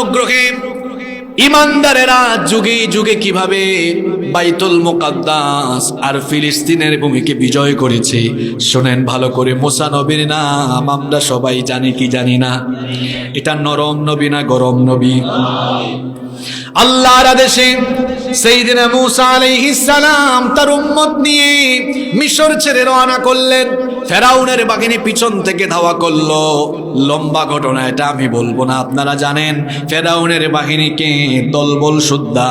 অনুগ্রহে ইমানদারেরা যুগে যুগে কীভাবে বাইতুল মোকাদ্দাস আর ফিলিস্তিনের ভূমিকে বিজয় করেছে, শোনেন ভালো করে, মোসা নবীর নাম আমরা সবাই জানি কি জানি না? এটা নরম নবী না গরম নবী? আল্লাহর আদেশে সেইদিনা মুসা আলাইহিস সালাম তার উম্মত নিয়ে মিশর ছেড়ে রওনা করলেন। ফেরাউনের বাহিনী পিছন থেকে ধাওয়া করল। লম্বা ঘটনা এটা আমি বলব না, আপনারা জানেন। ফেরাউনের বাহিনীকে দলবল সুদ্ধা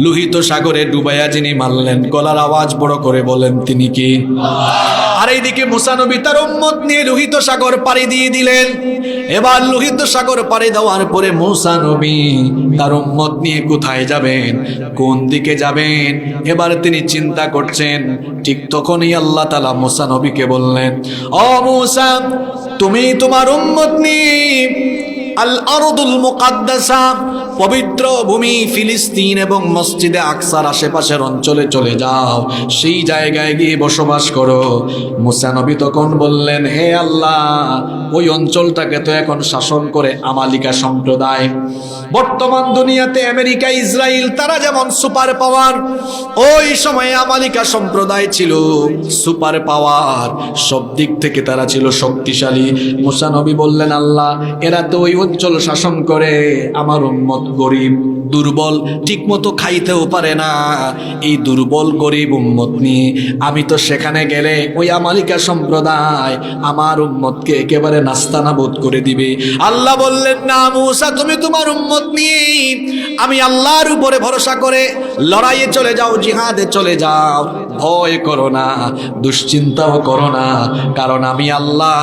লোহিত সাগরে ডুবাইয়া যিনি মারলেন, গলার আওয়াজ বড় করে বলেন, তিনি কি? আর এইদিকে মুসানবী তার উম্মত নিয়ে লোহিত সাগর পাড়ি দিয়ে দিলেন। এবার লোহিত সাগর পাড়ি দেওয়ার পরে মুসা নবী তার উম্মত নিয়ে কোথায় যাবেন? কোন দিকে যাবেন? এবার তিনি চিন্তা করছেন। ঠিক তখনই আল্লাহ তালা মোসা নবীকে বললেন ও মুসা, তুমি তোমার উম্মত নিয়ে আল আরদুল মুকাদ্দাসা পবিত্র ভূমি ফিলিস্তিন এবং মসজিদে আকসার আশেপাশের অঞ্চলে চলে যাও। সেই জায়গায় গিয়ে বসবাস করো। মুসা নবী তখন বললেন, হে আল্লাহ, ওই অঞ্চলটাকে তো এখন শাসন করে আমালিকা সম্প্রদায়। বর্তমান দুনিয়াতে আমেরিকা ইসরায়েল তারা যেমন সুপার পাওয়ার, ওই সময়ে আমালিকা সম্প্রদায় ছিল সুপার পাওয়ার। সব দিক থেকে তারা ছিল শক্তিশালী। মুসা নবী বললেন, আল্লাহ, এরা তো ওই অঞ্চল শাসন করে। আমার উম্মত গরিব দুর্বল ঠিকমতো খাইতেও পারে না। এই দুর্বল গরিব উম্মত নিয়ে আমি তো সেখানে গেলে ওই আমালিকা সম্প্রদায় আমার উম্মতকে একেবারে নাস্তানাবোধ করে দিবে। আল্লাহ বললেন, না মুসা, তুমি তোমার উম্মত নিয়ে আমি আল্লাহর উপরে ভরসা করে লড়াইয়ে চলে যাও, জিহাদে চলে যাও। ভয় করো না, দুশ্চিন্তাও করো না, কারণ আমি আল্লাহ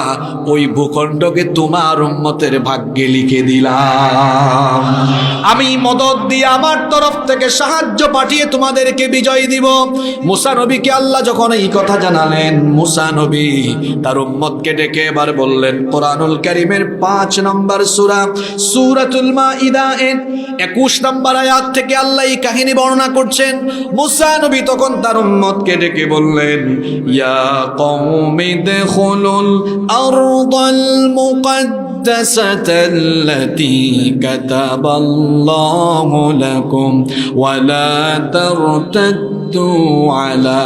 ওই ভূখণ্ডকে তোমার উম্মতের ভাগ্যে লিখে দিলাম। আমি মদত দিয়ে আমার তরফ থেকে সাহায্য পাঠিয়ে তোমাদেরকে বিজয় দিব। মুসা নবীকে আল্লাহ যখন এই কথা জানালেন, মুসা নবী তার উম্মতকে ডেকে এবার বললেন, কোরআনুল কারিমের পাঁচ নম্বর সুরা, সুরাতুল মাইদা এর একুশ নম্বর আয়াত থেকে আল্লাহ এই কাহিনী বর্ণনা করছেন। মুসা নবী তখন তার উম্মতকে ডেকে বললেন, ইয়া কওমি দখুলুল আরদাল المقدسة التي كتب الله لكم ولا ترتدوا على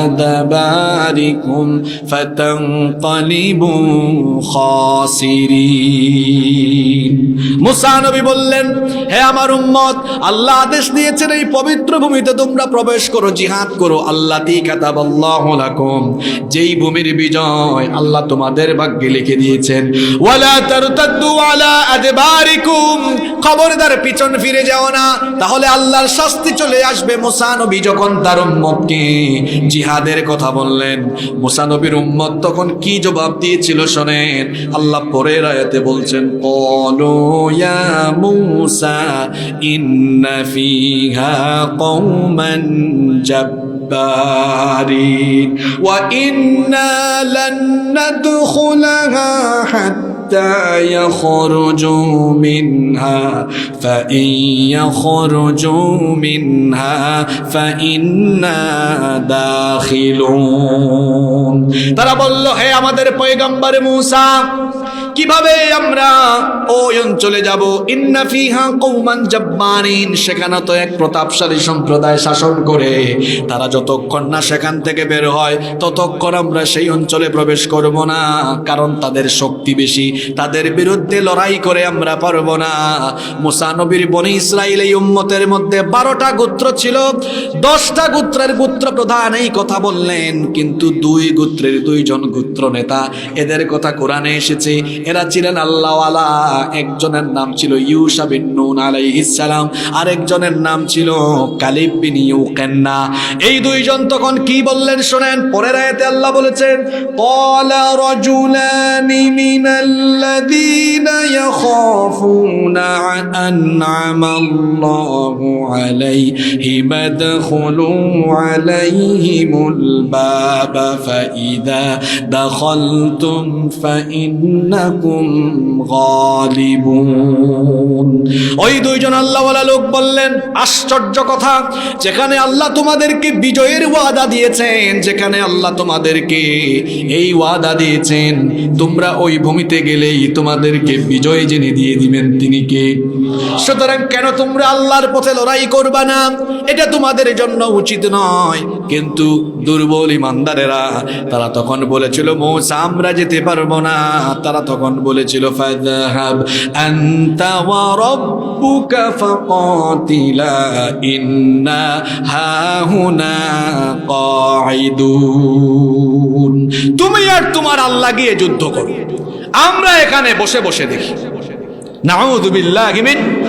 أدباركم فتنقلبوا خاسرين মুসা নবী বললেন হে আমার উম্মত আল্লাহ আদেশ দিয়েছেন এই পবিত্র ভূমিতে তোমরা প্রবেশ করো জিহাদ করো আল্লাহ তি কাতাবাল্লাহু লাকুম যেই ভূমির বিজয় আল্লাহ তোমাদের ভাগ্যে লিখে দিয়েছেন ওয়ালা তারতাদ্দু আলা আদবারিকুম খবরদার পিছন ফিরে যাও না তাহলে আল্লাহর শাস্তি চলে আসবে মুসা নবী যখন তার উম্মতকে জিহাদের কথা বললেন। মুসানবীর উম্মত তখন কি জবাব দিয়েছিল শোনেন? আল্লাহ পরের আয়াতে বলছেন, কলো ইয়া মুসা ইন্না ফিহা কওমান জব্বারিন, ওয়া ইন্না লান নাদখুলাহা حتى يخرجوا منها فإن يخرجوا منها فإنا داخلون তারা বলল হে আমাদের পয়গম্বর মুসা কীভাবে আমরা ওই অঞ্চলে যাব? ইন্না ফিহা কৌমান জাব্বারিন। সেখানে তো এক প্রতাপশালী সম্প্রদায় শাসন করে। তারা যতক্ষণ না সেখান থেকে বের হয়, ততক্ষণ আমরা সেই অঞ্চলে প্রবেশ করব না। কারণ তাদের শক্তি বেশি। তাদের বিরুদ্ধে লড়াই করে আমরা পারব না। মুসা নবীর বনি ইসরায়েল এই উম্মতের মধ্যে বারোটা গোত্র ছিল। দশটা গোত্রের গোত্র প্রধান এই কথা বললেন। কিন্তু দুই গোত্রের দুইজন গোত্র নেতা, এদের কথা কোরআনে এসেছে। এরা ছিলেন আল্লাহওয়ালা। একজনের নাম ছিল ইউসা বিন নুন সালাম আর একজনের নাম ছিল কালিব বিন ইউকান্না। এই দুইজন তখন কি বললেন শোনেন, পরের আয়াতে আল্লাহ বলেছেন, ক্বালা রাজুলানি মিনাল্লাযীনা ইয়াখাফুনা আন'আমা আল্লাহু আলাইহিম আদখুলু আলাইহিমুল বাবা ফাইদা দাখালতুম ফাইন্নাকুম ওই দুইজন আল্লাহওয়ালা লোক বললেন, আশ্চর্য কথা, যেখানে আল্লাহ তোমাদেরকে বিজয়ের ওয়াদা দিয়েছেন, যেখানে আল্লাহ তোমাদেরকে এই ওয়াদা দিয়েছেন, তোমরা ওই ভূমিতে গেলেই তোমাদেরকে বিজয় জেনে দিয়ে দিবেন তিনি কে? সুতরাং কেন তোমরা আল্লাহর পথে লড়াই করবা না? এটা তোমাদের জন্য উচিত নয়। কিন্তু দুর্বল ইমানদারেরা, তারা তখন বলেছিল, মৌসা, আমরা যেতে পারব না। তারা তখন বলেছিল তুমি আর তোমার আল্লাহ গিয়ে যুদ্ধ করো। আমরা এখানে বসে বসে দেখি। মিন।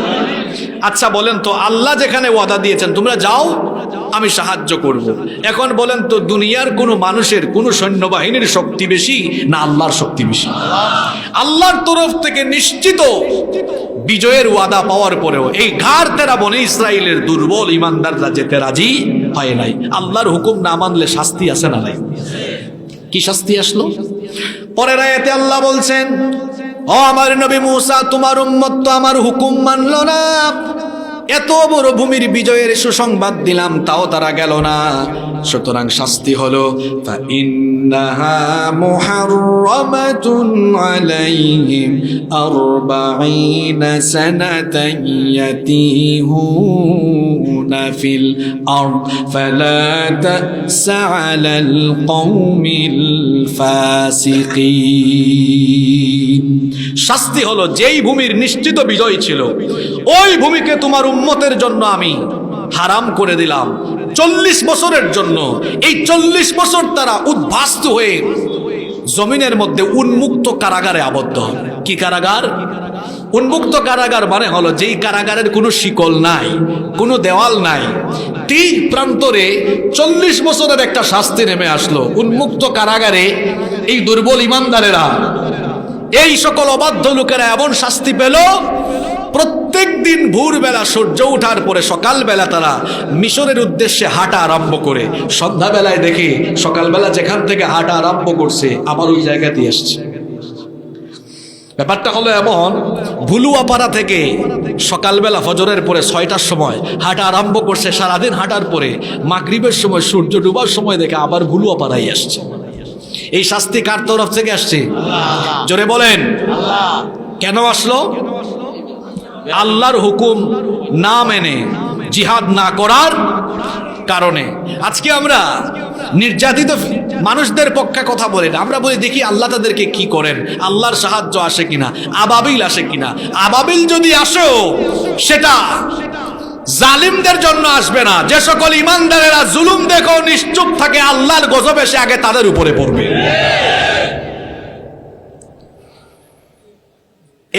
আচ্ছা বলেন তো, আল্লাহ যেখানে ওয়াদা দিয়েছেন, তোমরা যাও। আমি সাহায্য করব। এখন বলেন তো, দুনিয়ার কোনো মানুষের, কোনো সৈন্যবাহিনীর শক্তি বেশি না আল্লাহর শক্তি বেশি? আল্লাহর তরফ থেকে নিশ্চিত বিজয়ের ওয়াদা পাওয়ার পরেও এই ঘাড় তেরা বনে ইসরায়েলের দুর্বল ইমানদাররা যেতে রাজি হয় নাই। আল্লাহর হুকুম না মানলে শাস্তি আছে না নাই? কি শাস্তি আসলো? পরের আয়াতে আল্লাহ বলছেন, ও আমার নবী মুসা, তোমার উম্মত তো আমার হুকুম মানলো না। এত বড় ভূমির বিজয়ের সুসংবাদ দিলাম, তাও তারা গেল না। সুতরাং শাস্তি হলো শাস্তি হলো, যেই ভূমির নিশ্চিত বিজয় ছিল, ওই ভূমিকে তোমার উম্মতের জন্য আমি হারাম করে দিলাম। চল্লিশ বছরের জন্য। এই চল্লিশ বছর তারা উদ্ভাস্ত হয়ে জমিনের মধ্যে উন্মুক্ত কারাগারে আবদ্ধ। কি কারাগার? উন্মুক্ত কারাগার মানে হলো যেই কারাগারের কোনো শিকল নাই, কোনো দেওয়াল নাই। তিন প্রান্তরে চল্লিশ বছরের একটা শাস্তি নেমে আসলো। উন্মুক্ত কারাগারে এই দুর্বল ইমানদারেরা, এই সকল অবাধ্য লোকেরা এমন শাস্তি পেল প্রত্যেক দিন ভোরবেলা সূর্য ওঠার পরে সকালবেলা তারা মিশরের উদ্দেশ্যে হাঁটা আরম্ভ করে। সন্ধ্যাবেলায় দেখে সকালবেলা যেখান থেকে হাঁটা আরম্ভ করছে আবার ওই জায়গাতেই আসছে। ব্যাপারটা হলো এমন ভুলুয়াপাড়া থেকে সকালবেলা ফজরের পরে ছয়টার সময় হাঁটা আরম্ভ করছে সারাদিন হাঁটার পরে মাগরিবের সময় সূর্য ডুবার সময় দেখে আবার ভুলুয়াপাড়াই আসছে। এই শাস্তি কার তরফ থেকে আসছে? জোরে বলেন। কেন আসলো? আল্লাহর হুকুম না মেনে জিহাদ না করার কারণে। আজকে আমরা নির্যাতিত মানুষদের পক্ষে কথা বলেন আমরা বলি, দেখি আল্লাহ তাদেরকে কি করেন? আল্লাহর সাহায্য আসে কিনা? আবাবিল আসে কিনা? আবাবিল যদি আসো, সেটা জালিমদের জন্য আসবে না। যে সকল ইমানদারেরা জুলুম দেখো নিশ্চুপ থাকে, আল্লাহর গজব এসে আগে তাদের উপরে পড়বে।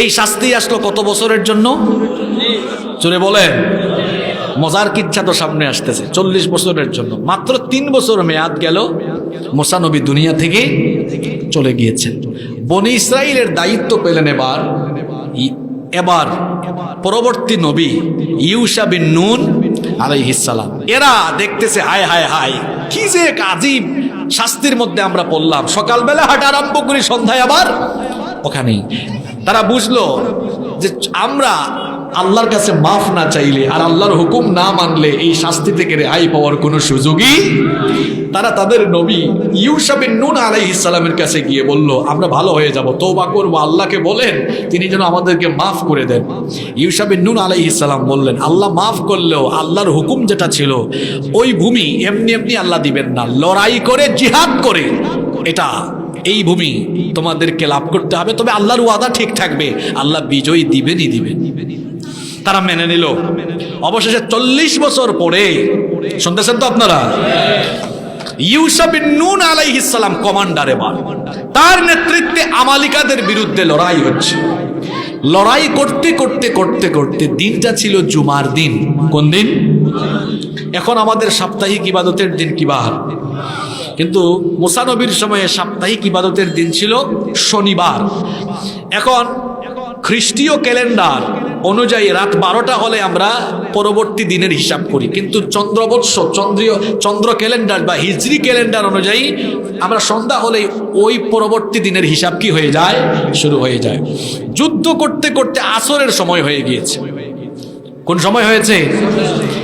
এই শাস্তি আসলো কত বছরের জন্য? চলে বলেন। মজার কিচ্ছা তো সামনে আসতেছে, চল্লিশ বছরের জন্য। মাত্র তিন বছর মেয়াদ গেল মোসানবী দুনিয়া থেকে চলে গিয়েছেন। বনি ইসরায়েলের দায়িত্ব পেলেন এবার এবার পরবর্তী নবী ইউসা বিন নুন আলাইহিসালাম এরা দেখতেছে, হায় হায় হায়, কি যে আজীব শাস্তির মধ্যে আমরা পড়লাম। সকালবেলা হাঁটা আরম্ভ করি, সন্ধ্যায় আবার ওখানেই তারা বুঝলো যে আমরা আল্লাহর কাছে মাফ না চাইলে আর আল্লাহর হুকুম না মানলে এই শাস্তি থেকে রেহাই পাওয়ার কোনো সুযোগই তারা তাদের নবী ইউসাবিন নুন আলাইহিস সালামের কাছে গিয়ে বলল, আমরা ভালো হয়ে যাব তৌবা করব, আল্লাহকে বলেন, তিনি যেন আমাদেরকে মাফ করে দেন। ইউসাবিন নুন আলাইহিস সালাম বললেন, আল্লাহ মাফ করলেও আল্লাহর হুকুম যেটা ছিল, ওই ভূমি এমনি এমনি আল্লাহ দিবেন না। লড়াই করে, জিহাদ করে। এটা এই ভূমি তোমাদেরকে লাভ করতে হবে, তবে আল্লাহর ওয়াদা ঠিক থাকবে। আল্লাহ বিজয়ী দিবেনই দিবেন। তারা মেনে নিল। অবশেষে চল্লিশ বছর পরে, শুনতেছেন তো আপনারা? ইউসাবিন নুন আলাইহিসালাম কমান্ডার এবার। তার নেতৃত্বে আমালিকাদের বিরুদ্ধে লড়াই হচ্ছে। লড়াই করতে করতে করতে করতে দিনটা ছিল জুমার দিন। কোন দিন? এখন আমাদের সাপ্তাহিক ইবাদতের দিন কি বার কিন্তু মুসানবীর সময়ে সাপ্তাহিক ইবাদতের দিন ছিল শনিবার। এখন খ্রিস্টীয় ক্যালেন্ডার অনুযায়ী রাত বারোটা হলে আমরা পরবর্তী দিনের হিসাব করি। কিন্তু চন্দ্রবৎস, চন্দ্রীয়, চন্দ্র ক্যালেন্ডার বা হিজরি ক্যালেন্ডার অনুযায়ী আমরা সন্ধ্যা হলেই ওই পরবর্তী দিনের হিসাব কি হয়ে যায়? শুরু হয়ে যায়। যুদ্ধ করতে করতে আসরের সময় হয়ে গিয়েছে। কোন সময় হয়েছে?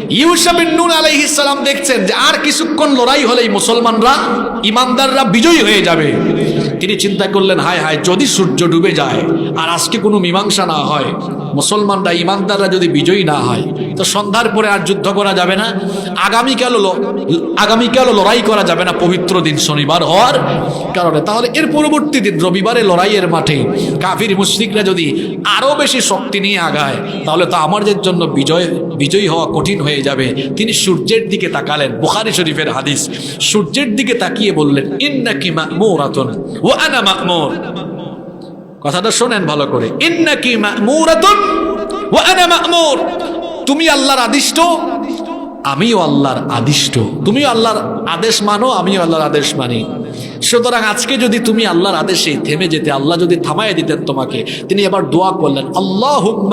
ইউসা বিন নুন আলাইহিস দেখছেন যে আর কিছুক্ষণ লড়াই হলেই মুসলমানরা, ইমানদাররা বিজয়ী হয়ে যাবে। তিনি চিন্তা করলেন, হায় হায়, যদি সূর্য ডুবে যায় আর আজকে কোনো মীমাংসা না হয়, মুসলমানরা, ইমানদাররা যদি বিজয়ী না হয়, তো সন্ধ্যার পরে আর যুদ্ধ করা যাবে না, আগামীকালও ল- আগামীকালও লড়াই করা যাবে না পবিত্র দিন শনিবার হওয়ার কারণে। তাহলে এর পরবর্তী দিন, রবিবারে লড়াইয়ের মাঠে কাফির মুশরিকরা যদি আরও বেশি শক্তি নিয়ে আগায়, তাহলে তো আমাদের জন্য বিজয়, বিজয়ী হওয়া কঠিন হয়ে যাবে। তিনি সূর্যের দিকে তাকালেন, বুখারি শরীফের হাদিস। সূর্যের দিকে তাকিয়ে বললেন, ইন্নাকি মা'মুরাতুন ওয়া আনা মা'মুর। কথাটা শোনেন ভালো করে, ইন্নাকি মা'মুরাতুন ওয়া আনা মা'মুর। তুমি আল্লাহর আদিষ্ট, আমিও আল্লাহর আদিষ্ট। তুমিও আল্লাহর আদেশ মানো, আমিও আল্লাহর আদেশ মানি। সুতরাং আজকে যদি তুমি আল্লাহর আদেশে থেমে যেতে, আল্লাহ যদি থামায় দিতেন তোমাকে, তিনি এবার দোয়া করলেন আল্লাহ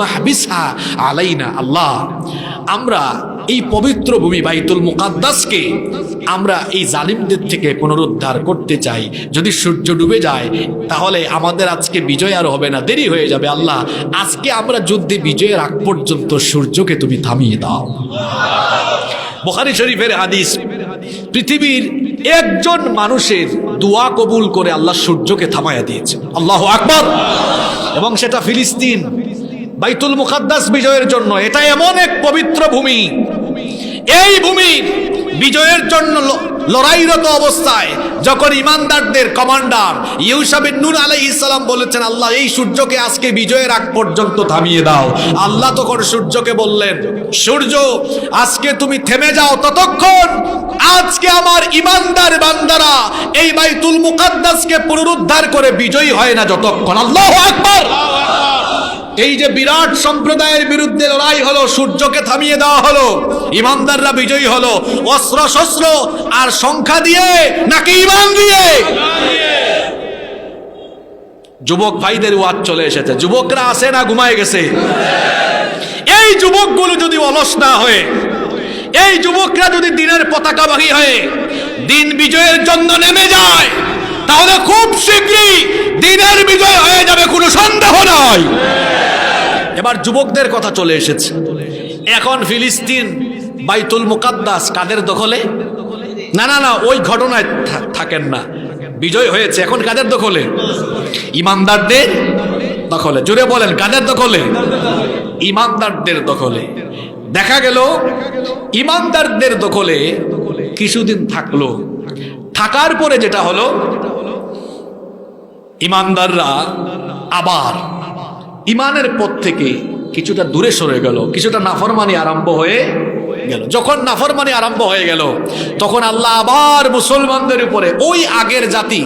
আলাইনা, আল্লাহ, আমরা এই পবিত্র ভূমি বাইতুল মুকাদ্দাসকে আমরা এই জালিমদের থেকে পুনরুদ্ধার করতে চাই। যদি সূর্য ডুবে যায়, তাহলে আমাদের আজকে বিজয় আর হবে না, দেরি হয়ে যাবে আল্লাহ। আজকে আমরা যুদ্ধে বিজয়ের আগ পর্যন্ত সূর্যকে তুমি থামিয়ে দাও। বুখারী শরীফের হাদিস, পৃথিবীর একজন মানুষের দোয়া কবুল করে আল্লাহ সূর্যকে থামাইয়া দিয়েছে। আল্লাহ আকবর। এবং সেটা ফিলিস্তিন, বাইতুল মুকাদ্দাস বিজয়ের জন্য। এটা এমন এক পবিত্র ভূমি। এই ভূমি বিজয়ের জন্য লড়াইরত অবস্থায় যখন ইমানদারদের কমান্ডার ইউসাবিন নূর আলাই ইসলাম বলেছেন, আল্লাহ, এই সূর্যকে আজকে বিজয়ের আগ পর্যন্ত থামিয়ে দাও। আল্লাহ তখন সূর্যকে বললেন, সূর্য, আজকে তুমি থেমে যাও ততক্ষণ। আজকে আমার ইমানদার বান্দারা এই বাইতুল মুকাদ্দাসকে পুনরুদ্ধার করে বিজয়ী হয় না যতক্ষণ। আল্লাহ আকবার! এই যে বিরাট সম্প্রদায়ের বিরুদ্ধে লড়াই হলো, সূর্যকে থামিয়ে দেওয়া হলো, ইমানদাররা বিজয়ী হলো অস্ত্র শস্ত্র আর সংখ্যা দিয়ে নাকি ইমান দিয়ে? যুবক ভাইদের ওয়াজ চলে এসেছে। যুবকরা আসে না ঘুমায় গেছে? এই যুবকগুলো যদি অলস না হয়ে, এই যুবকরা যদি দিনের পতাকা পতাকাবাহী হয়ে, দিন বিজয়ের জন্য নেমে যায়, তাহলে খুব শীঘ্রই দিনের বিজয় হয়ে যাবে, কোনো সন্দেহ নয় এবার যুবকদের কথা চলে এসেছে। এখন ফিলিস্তিন বাইতুল মুকাদ্দাস কাদের দখলে? না না না, ওই ঘটনায় থাকেন না। বিজয় হয়েছে এখন কাদের দখলে? ইমানদারদের দখলে। জুড়ে বলেন, কাদের দখলে? ইমানদারদের দখলে। দেখা গেল, ইমানদারদের দখলে কিছুদিন থাকল। থাকার পরে যেটা হলো ইমানদাররা আবার ইমানের পথ থেকে কিছুটা দূরে সরে গেল, কিছুটা নাফরমানি আরম্ভ হয়ে গেল। যখন নাফরমানি আরম্ভ হয়ে গেল, তখন আল্লাহ আবার মুসলমানদের উপরে ওই আগের জাতি,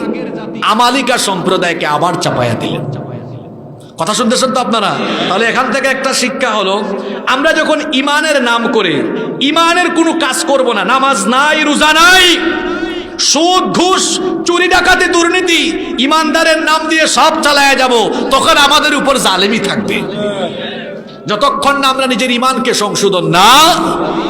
আমালিকা সম্প্রদায়কে আবার চাপাইয়া দিলেন। কথা শুনতেছেন তো আপনারা, তাহলে এখান থেকে একটা শিক্ষা হলো, আমরা যখন ইমানের নাম করে, ইমানের কোনো কাজ করব না, নামাজ নাই, রোজা নাই সুদ, ঘুষ, চুরি ডাকাতি, দুর্নীতি, ইমানদারের নাম দিয়ে সব চালায় যাব, তখন আমাদের উপর জালেমি থাকবে। যতক্ষণ না আমরা নিজের ইমানকে সংশোধন না